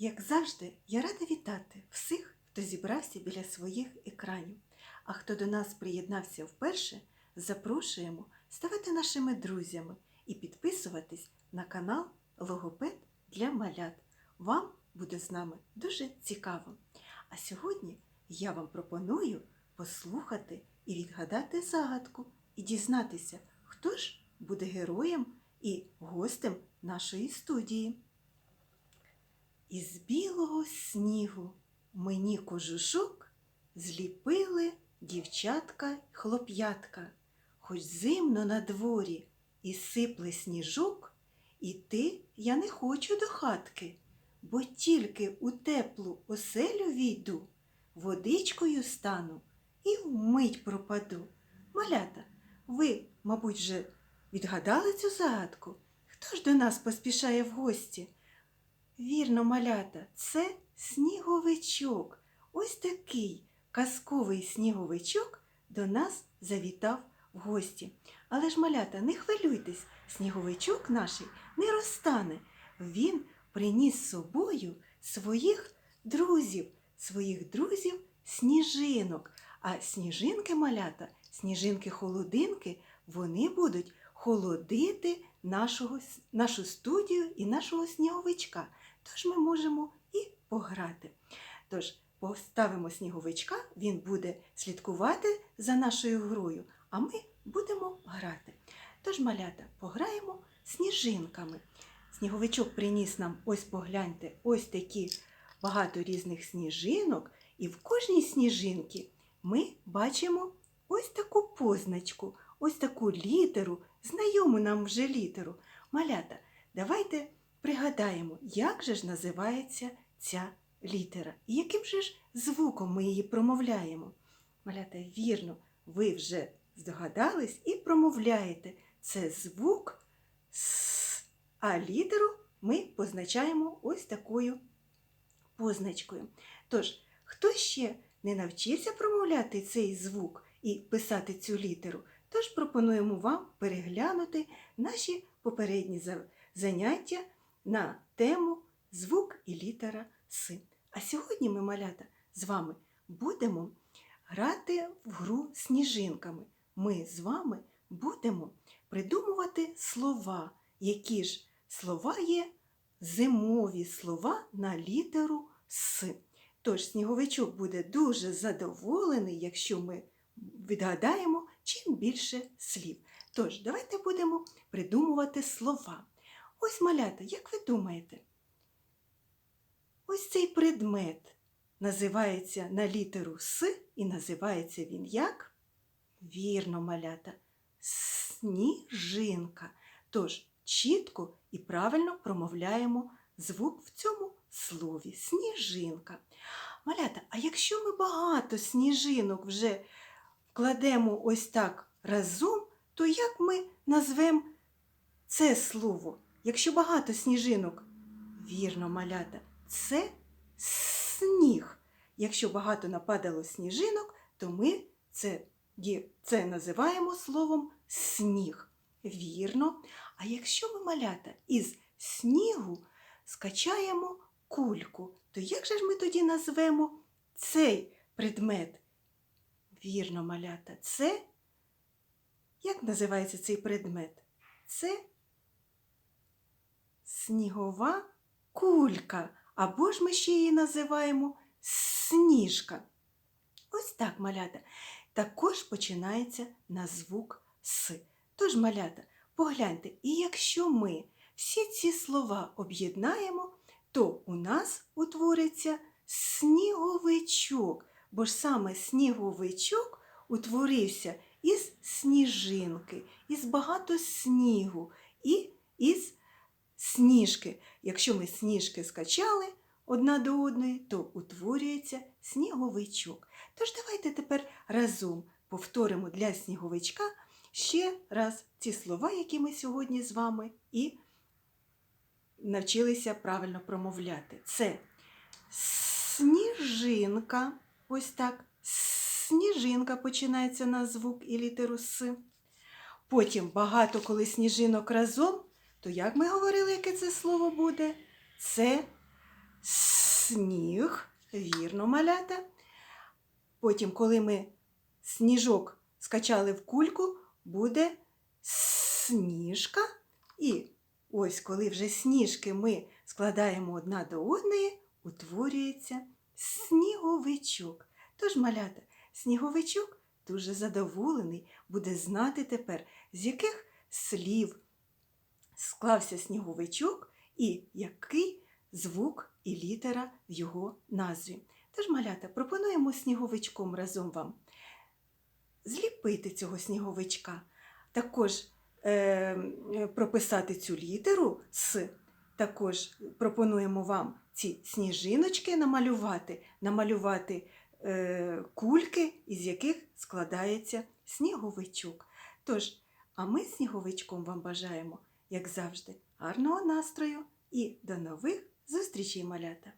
Як завжди, я рада вітати всіх, хто зібрався біля своїх екранів. А хто до нас приєднався вперше, запрошуємо ставати нашими друзями і підписуватись на канал Логопед для малят. Вам буде з нами дуже цікаво. А сьогодні я вам пропоную послухати і відгадати загадку і дізнатися, хто ж буде героєм і гостем нашої студії. Із білого снігу мені кожушок зліпили дівчатка й хлоп'ятка. Хоч зимно на дворі і сипле сніжок, іти я не хочу до хатки, бо тільки у теплу оселю війду, водичкою стану і вмить пропаду. Малята, ви, мабуть, вже відгадали цю загадку? Хто ж до нас поспішає в гості? Вірно, малята, це сніговичок. Ось такий казковий сніговичок до нас завітав в гості. Але ж, малята, не хвилюйтесь, сніговичок наш не розтане. Він приніс з собою своїх друзів, своїх друзів сніжинок. А сніжинки малята, сніжинки-холодинки, вони будуть холодити нашого, нашу студію і нашого сніговичка. Тож ми можемо і пограти. Тож поставимо сніговичка, він буде слідкувати за нашою грою, а ми будемо грати. Тож, малята, пограємо сніжинками. Сніговичок приніс нам, ось погляньте, ось такі багато різних сніжинок, і в кожній сніжинці ми бачимо ось таку позначку, ось таку літеру, знайому нам вже літеру. Малята, давайте пригадаємо, як же ж називається ця літера і яким же ж звуком ми її промовляємо. Малята, вірно, ви вже здогадались і промовляєте. Це звук С, а літеру ми позначаємо ось такою позначкою. Тож, хто ще не навчився промовляти цей звук і писати цю літеру, тож пропонуємо вам переглянути наші попередні заняття на тему звук і літера С. А сьогодні ми, малята, з вами будемо грати в гру сніжинками. Ми з вами будемо придумувати слова, які ж слова є зимові слова на літеру С. Тож сніговичок буде дуже задоволений, якщо ми відгадаємо чим більше слів. Тож, давайте будемо придумувати слова. Ось малята, як ви думаєте? Ось цей предмет називається на літеру С і називається він як? Вірно, малята, сніжинка. Тож чітко і правильно промовляємо звук в цьому слові сніжинка. Малята, а якщо ми багато сніжинок вже кладемо ось так разом, то як ми назвемо це слово? Якщо багато сніжинок, вірно, малята, це сніг. Якщо багато нападало сніжинок, то ми це, це називаємо словом сніг. Вірно. А якщо ми малята із снігу скачаємо кульку, то як же ж ми тоді назвемо цей предмет? Вірно, малята, це як називається цей предмет? Це снігова кулька, або ж ми ще її називаємо сніжка. Ось так, малята. Також починається на звук С. Тож, малята, погляньте, і якщо ми всі ці слова об'єднаємо, то у нас утвориться сніговичок, бо ж саме сніговичок утворився із сніжинки, із багато снігу і із сніжки. Якщо ми сніжки скачали одна до одної, то утворюється сніговичок. Тож давайте тепер разом повторимо для сніговичка ще раз ці слова, які ми сьогодні з вами і навчилися правильно промовляти. Це сніжинка, ось так. Сніжинка починається на звук і літеру С. Потім багато коли сніжинок разом, то як ми говорили, яке це слово буде? Це сніг, вірно, малята. Потім, коли ми сніжок скачали в кульку, буде сніжка. І ось коли вже сніжки ми складаємо одна до одної, утворюється сніговичок. Тож, малята, сніговичок дуже задоволений буде знати тепер, з яких слів склався сніговичок і який звук і літера в його назві. Тож, малята, пропонуємо сніговичком разом вам зліпити цього сніговичка, також е, прописати цю літеру С. Також пропонуємо вам ці сніжиночки намалювати, намалювати е, кульки, із яких складається сніговичок. Тож, а ми сніговичком вам бажаємо, як завжди, гарного настрою і до нових зустрічей, малята!